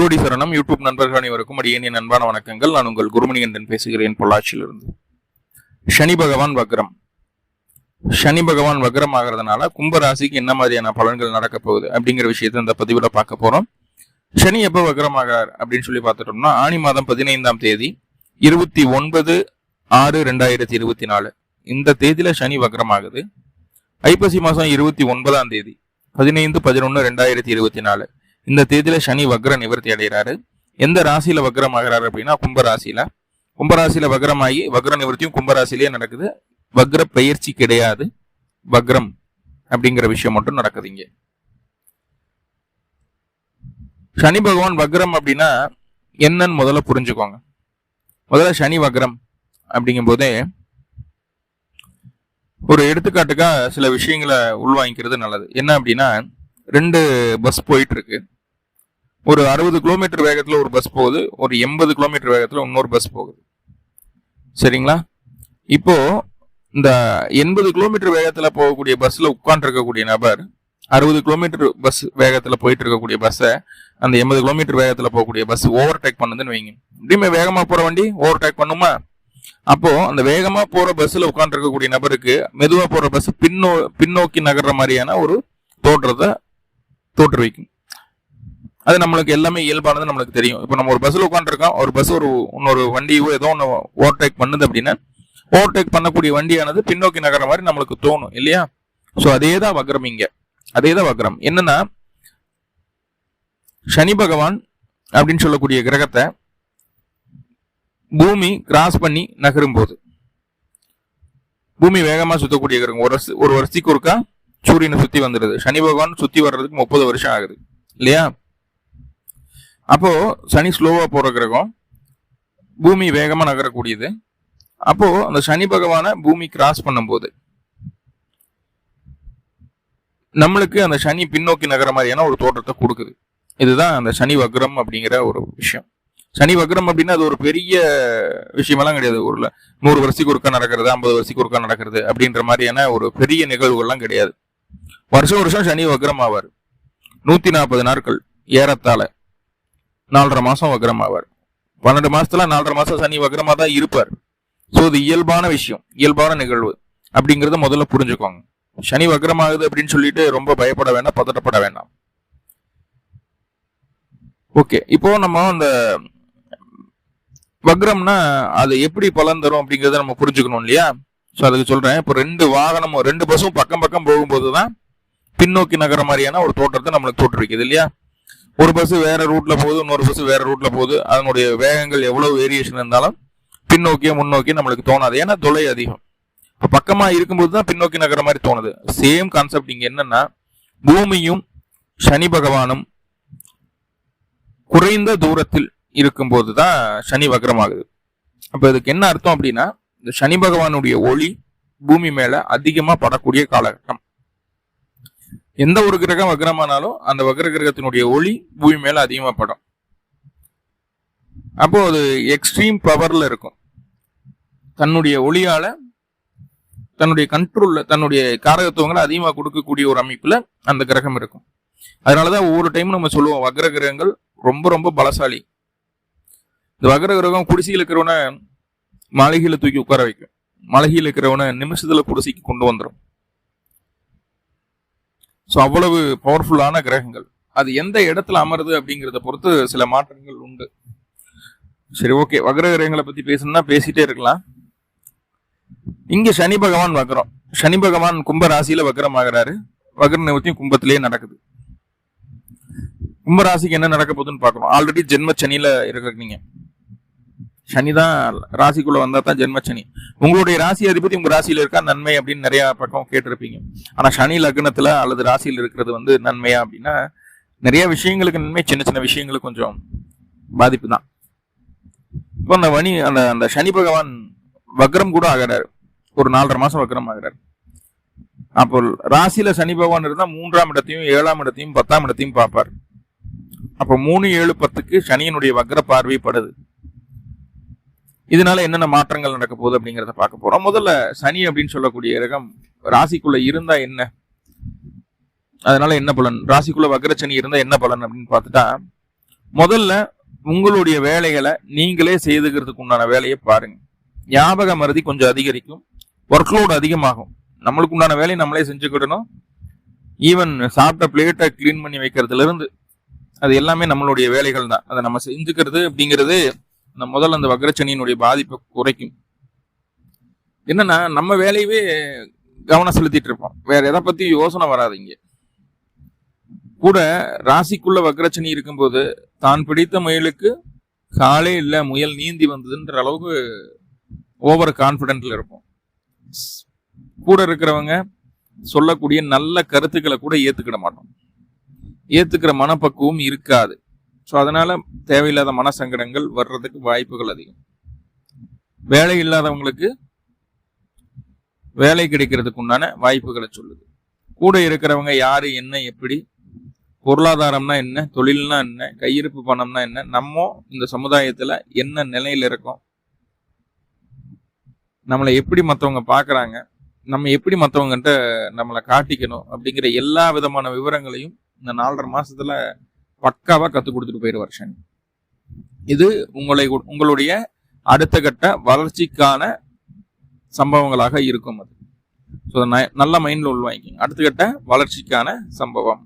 குருடி சரணம். யூடியூப் நண்பர்கள் அனைவருக்கும் அடியேனின் அன்பான வணக்கங்கள். நான் உங்கள் குருமணிகண்டன் பேசுகிறேன் பொள்ளாச்சியிலிருந்து. சனி பகவான் வக்ரம். சனி பகவான் வக்ரம் ஆகிறதுனால கும்பராசிக்கு என்ன மாதிரியான பலன்கள் நடக்க போகுது அப்படிங்கிற விஷயத்த இந்த பதிவில் பார்க்க போறோம். சனி எப்போ வக்ரம் ஆகிறார் அப்படின்னு சொல்லி பார்த்துட்டோம்னா ஆணி மாதம் பதினைந்தாம் தேதி இருபத்தி ஒன்பது ஆறு ரெண்டாயிரத்தி இருபத்தி நாலு. இந்த தேதியில சனி வக்ரம் ஆகுது. ஐப்பசி மாதம் இருபத்தி ஒன்பதாம் தேதி பதினைந்து பதினொன்று ரெண்டாயிரத்தி இருபத்தி நாலு. இந்த தேதியில சனி வக்ர நிவர்த்தி அடைகிறாரு. எந்த ராசியில வக்ரம் ஆகிறாரு அப்படின்னா கும்பராசியில. கும்பராசியில வக்ரமாகி வக்ர நிவர்த்தியும் கும்பராசிலேயே நடக்குது. வக்ர பெயர்ச்சி கிடையாது. வக்ரம் அப்படிங்கிற விஷயம் மட்டும் நடக்குது இங்க. சனி பகவான் வக்ரம் அப்படின்னா என்னன்னு முதல்ல புரிஞ்சுக்கோங்க. முதல்ல சனி வக்ரம் அப்படிங்கும் போதே ஒரு எடுத்துக்காட்டுக்கா சில விஷயங்களை உள்வாங்கிக்கிறது நல்லது. என்ன அப்படின்னா ரெண்டு பஸ் போயிட்டு இருக்கு. ஒரு அறுபது கிலோமீட்டர் வேகத்தில் ஒரு பஸ் போகுது ஒரு எண்பது கிலோமீட்டர் வேகத்தில் இன்னொரு பஸ் போகுது. சரிங்களா? இப்போ இந்த எண்பது கிலோமீட்டர் வேகத்தில் போகக்கூடிய பஸ்ஸில் உட்காந்துருக்கக்கூடிய நபர் அறுபது கிலோமீட்டர் பஸ் வேகத்தில் போயிட்டு இருக்கக்கூடிய பஸ்ஸை அந்த எண்பது கிலோமீட்டர் வேகத்தில் போகக்கூடிய பஸ் ஓவர் டேக் பண்ணுதுன்னு வைங்க. இப்படியுமே வேகமாக போகிற வண்டி ஓவர் டேக் பண்ணுமா? அப்போ அந்த வேகமாக போகிற பஸ்ஸில் உட்காந்துருக்கக்கூடிய நபருக்கு மெதுவாக போகிற பஸ் பின்னோ பின்னோக்கி நகர்ற மாதிரியான ஒரு தோற்றத்தை தோற்றுவிக்கும். அது நம்மளுக்கு எல்லாமே இயல்பானது நம்மளுக்கு தெரியும். இப்போ நம்ம ஒரு பஸ்ஸில் உட்காந்துருக்கோம் ஒரு பஸ் ஒரு இன்னொரு வண்டியோ ஏதோ ஒன்று ஓவர்டேக் பண்ணுது அப்படின்னா ஓவர்டேக் பண்ணக்கூடிய வண்டியானது பின்னோக்கி நகர மாதிரி நம்மளுக்கு தோணும் இல்லையா? ஸோ அதே தான் வக்ரம் இங்கே. அதே தான் வக்ரம். என்னன்னா சனி பகவான் அப்படின்னு சொல்லக்கூடிய கிரகத்தை பூமி கிராஸ் பண்ணி நகரும் போது பூமி வேகமா சுத்தக்கூடிய கிரகம். ஒரு வருஷ ஒரு வருஷத்துக்கு ஒருக்கா சூரியனை சுற்றி வந்துடுது சனி பகவான் சுற்றி வர்றதுக்கு முப்பது வருஷம் ஆகுது இல்லையா? அப்போது சனி ஸ்லோவாக போகிற கிரகம் பூமி வேகமாக நகரக்கூடியது. அப்போது அந்த சனி பகவானை பூமி கிராஸ் பண்ணும்போது நம்மளுக்கு அந்த சனி பின்னோக்கி நகர மாதிரியான ஒரு தோற்றத்தை கொடுக்குது. இதுதான் அந்த சனி வக்ரம் அப்படிங்கிற ஒரு விஷயம். சனி வக்ரம் அப்படின்னா அது ஒரு பெரிய விஷயமெல்லாம் கிடையாது. ஒரு நூறு வருஷத்துக்கு ஒருக்கா நடக்கிறது ஐம்பது வருஷத்துக்கு ஒருக்கா நடக்கிறது அப்படின்ற மாதிரியான ஒரு பெரிய நிகழ்வுகள்லாம் கிடையாது. வருஷம் வருஷம் சனி வக்ரம் ஆவார். நூற்றி நாற்பது நாட்கள் ஏறத்தாழ. நாலரை மாசம் வக்ரம் ஆவார் பன்னெண்டு மாசத்துல நாலரை மாசம் சனி வக்ரமா தான் இருப்பார். ஸோ இது இயல்பான விஷயம் இயல்பான நிகழ்வு. அப்படிங்கிறத முதல்ல புரிஞ்சுக்கோங்க. சனி வக்ரமாகுது அப்படின்னு சொல்லிட்டு ரொம்ப பயப்பட வேண்டாம் பதட்டப்பட வேண்டாம். ஓகே இப்போ நம்ம அந்த வக்ரம்னா அது எப்படி பலன் தரும் அப்படிங்கிறத நம்ம புரிஞ்சுக்கணும் இல்லையா? ஸோ அதுக்கு சொல்றேன். இப்போ ரெண்டு வாகனமும் ரெண்டு பஸ்ஸும் பக்கம் பக்கம் போகும்போது தான் பின்னோக்கி நகர மாதிரியான ஒரு தோற்றத்தை நம்மளுக்கு தோற்றுவிக்குது இல்லையா? ஒரு பஸ் வேற ரூட்ல போகுது இன்னொரு பஸ் வேற ரூட்ல போகுது. அதனுடைய வேகங்கள் எவ்வளவு வேரியேஷன் இருந்தாலும் பின்னோக்கிய முன்னோக்கி நம்மளுக்கு தோணாது. ஏன்னா தொலை அதிகம். இப்போ பக்கமாக இருக்கும்போது தான் பின்னோக்கி நகர மாதிரி தோணுது. சேம் கான்செப்ட் இங்கே என்னன்னா பூமியும் சனி பகவானும் குறைந்த தூரத்தில் இருக்கும்போது தான் சனி வக்ரமாகுது. அப்போ இதுக்கு என்ன அர்த்தம் அப்படின்னா இந்த சனி பகவானுடைய ஒளி பூமி மேலே அதிகமாக படக்கூடிய காலகட்டம். எந்த ஒரு கிரகம் வக்ரமானாலும் அந்த வக்ர கிரகத்தினுடைய ஒளி பூமி மேல அதிகமா படும். அப்போ அது எக்ஸ்ட்ரீம் பவர்ல இருக்கும். தன்னுடைய ஒளியால தன்னுடைய கண்ட்ரோல்ல தன்னுடைய காரகத்துவங்களை அதிகமாக கொடுக்கக்கூடிய ஒரு அமைப்புல அந்த கிரகம் இருக்கும். அதனாலதான் ஒவ்வொரு டைமும் நம்ம சொல்லுவோம் வக்ர கிரகங்கள் ரொம்ப ரொம்ப பலசாலி. இந்த வக்ர கிரகம் குடிசையில் இருக்கிறவனை மாளிகையில தூக்கி உட்கார வைக்கும். மாளிகையில் இருக்கிறவனை நிமிஷத்துல குடிசைக்கு கொண்டு வந்துடும் ஸோ அவ்வளவு பவர்ஃபுல்லான கிரகங்கள். அது எந்த இடத்துல அமருது அப்படிங்கிறத பொறுத்து சில மாற்றங்கள் உண்டு. சரி ஓகே வக்ர கிரகங்களை பற்றி பேசணும்னா பேசிட்டே இருக்கலாம். இங்கே சனி பகவான் வக்ரம். சனி பகவான் கும்ப ராசியில் வக்ரம் ஆகிறாரு வக்ர நிவர்த்தியும் கும்பத்திலேயே நடக்குது. கும்ப ராசிக்கு என்ன நடக்க போகுதுன்னு பார்க்கணும். ஆல்ரெடி ஜென்ம சனியில் இருக்கிறீங்க. சனி தான் ராசிக்குள்ள வந்தா தான் ஜென்ம சனி உங்களுடைய ராசி அதிபதி உங்க ராசியில இருக்கா? நன்மை அப்படின்னு நிறைய பக்கம் கேட்டிருப்பீங்க. ஆனா சனி லக்னத்துல அல்லது ராசியில் இருக்கிறது வந்து நன்மையா அப்படின்னா நிறைய விஷயங்களுக்கு நன்மை சின்ன சின்ன விஷயங்களுக்கு கொஞ்சம் பாதிப்பு தான். இப்போ அந்த வனி அந்த அந்த சனி பகவான் வக்ரம் கூட ஆகிறாரு. ஒரு நாலரை மாசம் வக்ரம் ஆகிறாரு. அப்போ ராசியில சனி பகவான் இருந்தா மூன்றாம் இடத்தையும் ஏழாம் இடத்தையும் பத்தாம் இடத்தையும் பார்ப்பார். அப்போ மூணு ஏழு பத்துக்கு சனியினுடைய வக்ர பார்வை படுது. இதனால என்னென்ன மாற்றங்கள் நடக்க போகுது அப்படிங்கிறத பார்க்க போறோம். முதல்ல சனி அப்படின்னு சொல்லக்கூடிய கிரகம் ராசிக்குள்ள இருந்தா என்ன? அதனால என்ன பலன்? ராசிக்குள்ள வக்ர சனி இருந்தா என்ன பலன் அப்படின்னு பார்த்துட்டா முதல்ல உங்களுடைய வேலைகளை நீங்களே செய்துக்கிறதுக்கு உண்டான வேலையை பாருங்க. ஞாபக மருதி கொஞ்சம் அதிகரிக்கும். ஒர்க்லோடு அதிகமாகும். நம்மளுக்கு உண்டான வேலையை நம்மளே செஞ்சுக்கிடணும். ஈவன் சாப்பிட்ட பிளேட்டை க்ளீன் பண்ணி வைக்கிறதுல இருந்து அது எல்லாமே நம்மளுடைய வேலைகள் தான் அதை நம்ம செஞ்சுக்கிறது அப்படிங்கிறது அந்த முதல்ல அந்த வக்ரச்சனியினுடைய பாதிப்பை குறைக்கும். என்னன்னா நம்ம வேலையவே கவனம் செலுத்திட்டு இருப்போம். வேற எதை பத்தி யோசனை வராது இங்க. கூட ராசிக்குள்ள வக்ரச்சனி இருக்கும்போது தான் பிடித்த முயலுக்கு காலே இல்லை முயல் நீந்தி வந்ததுன்ற அளவுக்கு ஓவர் கான்ஃபிடென்ட்ல இருப்போம். கூட இருக்கிறவங்க சொல்லக்கூடிய நல்ல கருத்துக்களை கூட ஏத்துக்கிட மாட்டோம். ஏத்துக்கிற மனப்பக்குவம் இருக்காது. ஸோ அதனால் தேவையில்லாத மனசங்கடங்கள் வர்றதுக்கு வாய்ப்புகள் அதிகம். வேலை இல்லாதவங்களுக்கு வேலை கிடைக்கிறதுக்கு உண்டான வாய்ப்புகளை சொல்லுது. கூட இருக்கிறவங்க யார் என்ன எப்படி பொருளாதாரம்னா என்ன தொழில்னா என்ன கையிருப்பு பணம்னா என்ன நம்ம இந்த சமுதாயத்தில் என்ன நிலையில் இருக்கோம் நம்மளை எப்படி மற்றவங்க பார்க்குறாங்க நம்ம எப்படி மற்றவங்ககிட்ட நம்மளை காட்டிக்கணும் அப்படிங்கிற எல்லா விதமான விவரங்களையும் இந்த நாலரை மாதத்தில் பக்காவாக கற்றுக் கொடுத்துட்டு போயிடுவார் சனி இது உங்களை உங்களுடைய அடுத்த கட்ட வளர்ச்சிக்கான சம்பவங்களாக இருக்கும் அது. ஸோ நல்ல மைண்டில் உள்வாங்கிங்க அடுத்த கட்ட வளர்ச்சிக்கான சம்பவம்.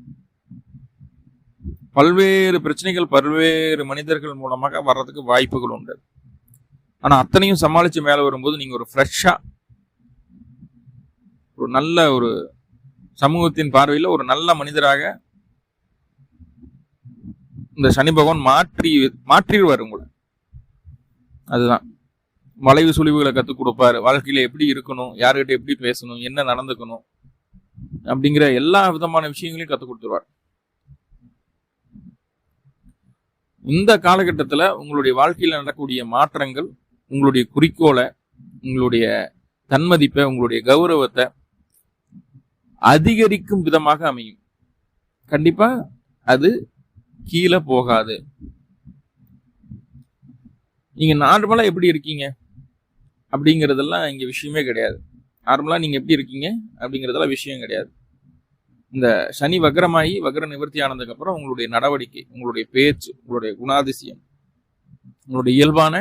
பல்வேறு பிரச்சனைகள் பல்வேறு மனிதர்கள் மூலமாக வர்றதுக்கு வாய்ப்புகள் உண்டு. ஆனால் அத்தனையும் சமாளித்து மேலே வரும்போது நீங்கள் ஒரு ஃப்ரெஷ்ஷாக ஒரு நல்ல ஒரு சமூகத்தின் பார்வையில் ஒரு நல்ல மனிதராக இந்த சனி பகவான் மாற்றி மாற்றிடுவார் உங்களை. அதுதான். வளைவு சுழிவுகளை கற்றுக் கொடுப்பாரு. வாழ்க்கையில எப்படி இருக்கணும் யார்கிட்ட எப்படி பேசணும் என்ன நடந்துக்கணும் அப்படிங்கிற எல்லா விதமான விஷயங்களையும் கற்றுக் கொடுத்துருவார். இந்த காலகட்டத்தில் உங்களுடைய வாழ்க்கையில் நடக்கக்கூடிய மாற்றங்கள் உங்களுடைய குறிக்கோளை உங்களுடைய தன்மதிப்பை உங்களுடைய கௌரவத்தை அதிகரிக்கும் விதமாக அமையும். கண்டிப்பா அது கீழே போகாது. நீங்க நார்மலா எப்படி இருக்கீங்க? அப்படிங்கிறதெல்லாம் இங்க விஷயமே கிடையாது. நார்மலா நீங்க எப்படி இருக்கீங்க? அப்படிங்கிறதெல்லாம் விஷயம் கிடையாது. இந்த சனி வக்ரமாயி வக்ர நிவர்த்தி ஆனதுக்கப்புறம் உங்களுடைய நடவடிக்கை உங்களுடைய பேச்சு உங்களுடைய குணாதிசயம் உங்களுடைய இயல்பான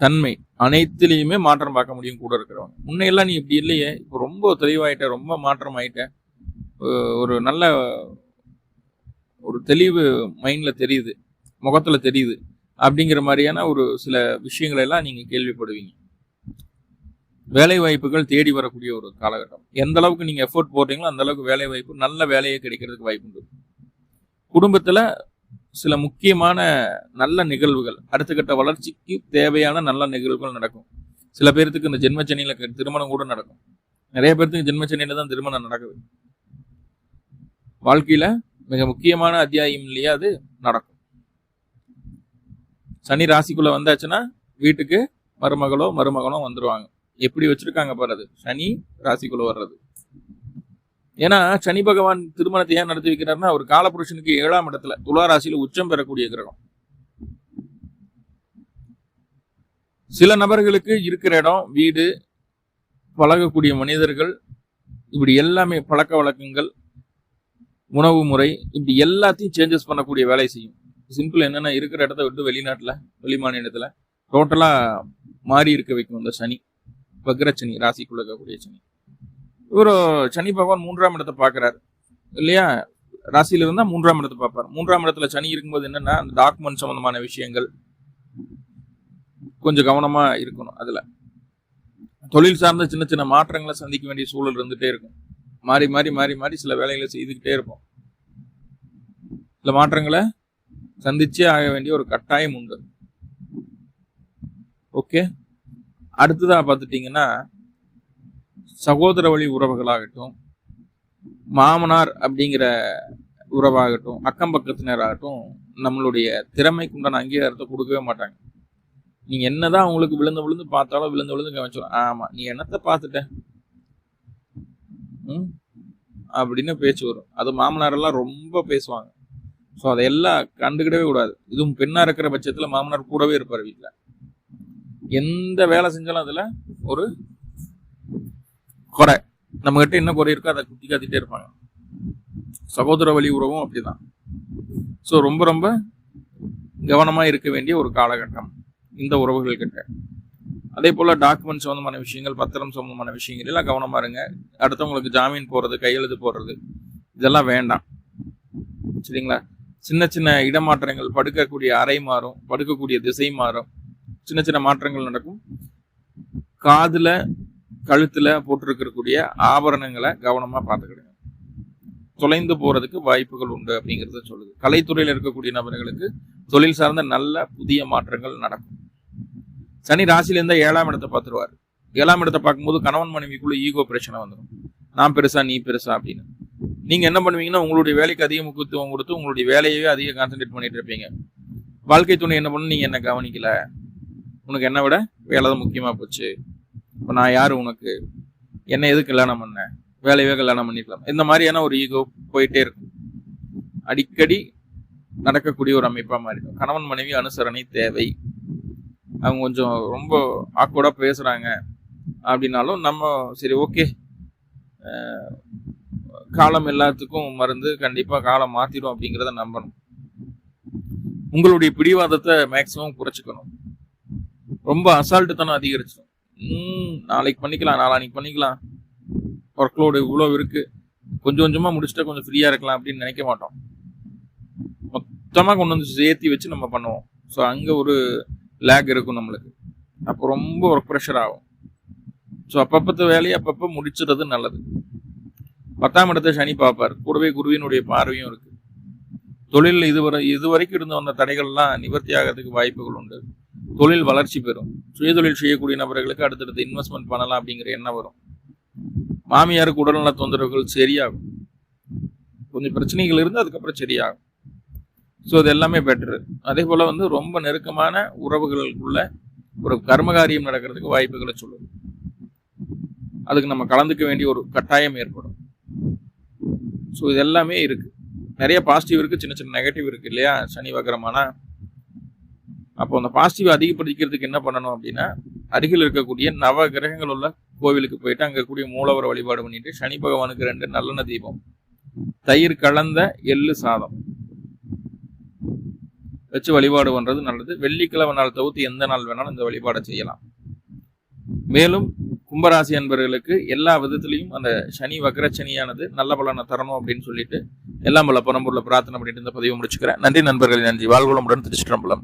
தன்மை அனைத்துலேயுமே மாற்றம் பார்க்க முடியும் கூட இருக்கிறவங்க. முன்னையெல்லாம் நீ இப்படி இல்லையே. இப்போ ரொம்ப தெளிவாயிட்ட ரொம்ப மாற்றம் ஆயிட்ட ஒரு நல்ல ஒரு தெளிவு மைண்டில் தெரியுது முகத்தில் தெரியுது அப்படிங்கிற மாதிரியான ஒரு சில விஷயங்களெல்லாம் நீங்கள் கேள்விப்படுவீங்க. வேலை வாய்ப்புகள் தேடி வரக்கூடிய ஒரு காலகட்டம். எந்த அளவுக்கு நீங்கள் எஃபோர்ட் போடுறீங்களோ அந்த அளவுக்கு வேலை வாய்ப்பு நல்ல வேலையை கிடைக்கிறதுக்கு வாய்ப்பு உண்டு. குடும்பத்தில் சில முக்கியமான நல்ல நிகழ்வுகள் அடுத்த கட்ட வளர்ச்சிக்கு தேவையான நல்ல நிகழ்வுகள் நடக்கும். சில பேர்த்துக்கு இந்த ஜென்மச்சனியில திருமணம் கூட நடக்கும். நிறைய பேர்த்துக்கு ஜென்மச்சனியில தான் திருமணம் நடக்குது. வாழ்க்கையில் மிக முக்கியமான அத்தியாயம் இல்லையா அது நடக்கும். சனி ராசிக்குள்ள வந்தாச்சுன்னா வீட்டுக்கு மருமகளோ மருமகனோ வந்துருவாங்க. எப்படி வச்சிருக்காங்க பாரு சனி ராசிக்குள்ள வர்றது. ஏன்னா சனி பகவான் திருமணத்தை ஏன் நடத்தி வைக்கிறாருன்னா அவர் காலபுருஷனுக்கு ஏழாம் இடத்துல துலா ராசியில உச்சம் பெறக்கூடிய கிரகம். சில நபர்களுக்கு இருக்கிற இடம் வீடு பழகக்கூடிய மனிதர்கள் இப்படி எல்லாமே பழக்க வழக்கங்கள் உணவு முறை இப்படி எல்லாத்தையும் சேஞ்சஸ் பண்ணக்கூடிய வேலை செய்யும். சிம்பிள் என்னென்ன இருக்கிற இடத்த விட்டு வெளிநாட்டில் வெளி மாநிலத்தில் டோட்டலாக மாறி இருக்க வைக்கும் இந்த சனி. வக்ரச்சனி ராசிக்குள்ள இருக்கக்கூடிய சனி. இவர் சனி பகவான் மூன்றாம் இடத்தை பார்க்குறாரு. இல்லையா? ராசியில் இருந்தால் மூன்றாம் இடத்தை பார்ப்பார். மூன்றாம் இடத்துல சனி இருக்கும்போது என்னென்னா அந்த டாக்குமெண்ட் சம்மந்தமான விஷயங்கள் கொஞ்சம் கவனமாக இருக்கணும் அதில். தொழில் சார்ந்த சின்ன சின்ன மாற்றங்களை சந்திக்க வேண்டிய சூழல் இருந்துகிட்டே இருக்கும். மாறி மாறி மாறி மாறி சில வேலைகளை செய்துக்கிட்டே இருப்போம். சில மாற்றங்களை சந்திச்சே ஆக வேண்டிய ஒரு கட்டாயம் உண்டு. ஓகே அடுத்ததா பார்த்துட்டிங்கன்னா சகோதர வழி உறவுகளாகட்டும் மாமனார் அப்படிங்கிற உறவாகட்டும் அக்கம் பக்கத்தினராகட்டும் நம்மளுடைய திறமைக்கு உண்டான அங்கீகாரத்தை கொடுக்கவே மாட்டாங்க. நீங்க என்னதான் அவங்களுக்கு விழுந்து விழுந்து பார்த்தாலும் விழுந்து விழுந்து கவனிச்சோம் ஆமா நீ என்னத்தை பார்த்துட்டேன் அப்படின்னு பேச்சு வரும். அது மாமனாரெல்லாம் ரொம்ப பேசுவாங்க. ஸோ அதையெல்லாம் கண்டுக்கிடவே கூடாது. இதுவும் பெண்ணாக இருக்கிற பட்சத்தில் மாமனார் கூடவே இருப்பார் வீட்டில் எந்த வேலை செஞ்சாலும் அதில் ஒரு குறை. நம்மகிட்ட என்ன குறை இருக்கோ அதை குத்தி காத்திட்டே இருப்பாங்க. சகோதர வழி உறவும் அப்படிதான். ஸோ ரொம்ப ரொம்ப கவனமாக இருக்க வேண்டிய ஒரு காலகட்டம் இந்த உறவுகள் கிட்ட அதே போல் டாக்குமெண்ட் சம்மந்தமான விஷயங்கள் பத்திரம் சம்மந்தமான விஷயங்கள் எல்லாம் கவனமாக இருங்க. அடுத்தவங்களுக்கு ஜாமீன் போடுறது கையெழுத்து போடுறது இதெல்லாம் வேண்டாம். சரிங்களா? சின்ன சின்ன இடமாற்றங்கள் படுக்கக்கூடிய அறை மாறும் படுக்கக்கூடிய திசை மாறும். சின்ன சின்ன மாற்றங்கள் நடக்கும். காதில் கழுத்தில் போட்டிருக்கக்கூடிய ஆபரணங்களை கவனமாக பார்த்துக்கிடுங்க. தொலைந்து போகிறதுக்கு வாய்ப்புகள் உண்டு அப்படிங்கிறத சொல்லுது. கலைத்துறையில் இருக்கக்கூடிய நபர்களுக்கு தொழில் சார்ந்த நல்ல புதிய மாற்றங்கள் நடக்கும். சனி ராசியில இருந்தா ஏழாம் இடத்தை பார்த்துருவாரு. ஏழாம் இடத்தை பார்க்கும்போது கணவன் மனைவிக்குள்ள ஈகோ பிரச்சனை வந்துடும் நான் பெருசா நீ பெருசா அப்படின்னு. நீங்க என்ன பண்ணுவீங்கன்னா உங்களுடைய வேலைக்கு அதிக முக்கியத்துவம் கொடுத்து உங்களுடைய வேலையவே அதிக கான்சென்ட்ரேட் பண்ணிட்டு இருப்பீங்க. வாழ்க்கை துணை என்ன பண்ணு நீங்க என்ன கவனிக்கல? உனக்கு என்ன விட வேலை தான் முக்கியமா போச்சு. இப்போ நான் யாரு உனக்கு? என்ன எதுக்கு கல்யாணம் பண்ண? வேலையவே கல்யாணம் பண்ணிக்கலாம். இந்த மாதிரியான ஒரு ஈகோ போயிட்டே இருக்கும். அடிக்கடி நடக்கக்கூடிய ஒரு அமைப்பாக மாறிடும். கணவன் மனைவி அனுசரணை தேவை. அவங்க கொஞ்சம் ரொம்ப ஆக்வர்டாக பேசுகிறாங்க அப்படின்னாலும் நம்ம சரி ஓகே காலம் எல்லாத்துக்கும் மருந்து கண்டிப்பாக காலம் மாற்றிடும் அப்படிங்கிறத நம்பணும். உங்களுடைய பிடிவாதத்தை மேக்சிமம் குறைச்சிக்கணும். ரொம்ப அசால்ட்டுத்தனம் அதிகரிச்சிடும். ம் நாளைக்கு பண்ணிக்கலாம் நாளானிக்கு பண்ணிக்கலாம். ஒர்க் லோடு இவ்வளோ இருக்குது கொஞ்சம் கொஞ்சமாக முடிச்சுட்டா கொஞ்சம் ஃப்ரீயாக இருக்கலாம் அப்படின்னு நினைக்க மாட்டோம். மொத்தமாக கொண்டு வந்து சேர்த்தி வச்சு நம்ம பண்ணுவோம். ஸோ அங்கே ஒரு லேக் இருக்கும் நம்மளுக்கு. அப்போ ரொம்ப ஒர்க் ப்ரெஷர் ஆகும். ஸோ அப்பப்பத்த வேலையை அப்பப்போ முடிச்சிடுறது நல்லது. பத்தாம் இடத்தை சனி பார்ப்பார். கூடவே குருவினுடைய பார்வையும் இருக்குது தொழில் இதுவரை இதுவரைக்கும் இருந்து வந்த தடைகள்லாம் நிவர்த்தி ஆகிறதுக்கு வாய்ப்புகள் உண்டு. தொழில் வளர்ச்சி பெறும். சுயதொழில் செய்யக்கூடிய நபர்களுக்கு அடுத்தடுத்து இன்வெஸ்ட்மெண்ட் பண்ணலாம் அப்படிங்கிற எண்ணம் வரும். மாமியாருக்கு உடல்நல தொந்தரவுகள் சரியாகும். கொஞ்சம் பிரச்சனைகள் இருந்து அதுக்கப்புறம் சரியாகும். ஸோ இது எல்லாமே பெட்ரு அதே போல் வந்து ரொம்ப நெருக்கமான உறவுகளுக்குள்ள ஒரு கர்மகாரியம் நடக்கிறதுக்கு வாய்ப்புகளை சொல்லுது. அதுக்கு நம்ம கலந்துக்க வேண்டிய ஒரு கட்டாயம் ஏற்படும். ஸோ இது எல்லாமே இருக்குது நிறைய பாசிட்டிவ் இருக்குது சின்ன சின்ன நெகட்டிவ் இருக்குது இல்லையா? சனி வக்கரமானா அப்போ அந்த பாசிட்டிவ் அதிகப்படுத்திக்கிறதுக்கு என்ன பண்ணணும் அப்படின்னா அருகில் இருக்கக்கூடிய நவ கிரகங்கள் உள்ள கோவிலுக்கு போயிட்டு அங்கே இருக்கக்கூடிய மூலவர வழிபாடு பண்ணிட்டு சனி பகவானுக்கு ரெண்டு நல்லெண்ண தீபம் தயிர் கலந்த எள்ளு சாதம். வச்சு வழிபாடு பண்ணுறது நல்லது. வெள்ளிக்கிழமை நாள் தவிர்த்து எந்த நாள் வேணாலும் இந்த வழிபாடை செய்யலாம். மேலும் கும்பராசி அன்பர்களுக்கு எல்லா விதத்துலையும் அந்த சனி வக்கர சனியானது நல்ல பலனை தரணும் அப்படின்னு சொல்லிட்டு எல்லாம் பல பரம்பூர்ல பிரார்த்தனை பண்ணிட்டு இந்த பதிவு முடிச்சுக்கிறேன். நன்றி நண்பர்கள் நன்றி. வாழ்வுளமுடன் திருச்சிற்றம்பலம்.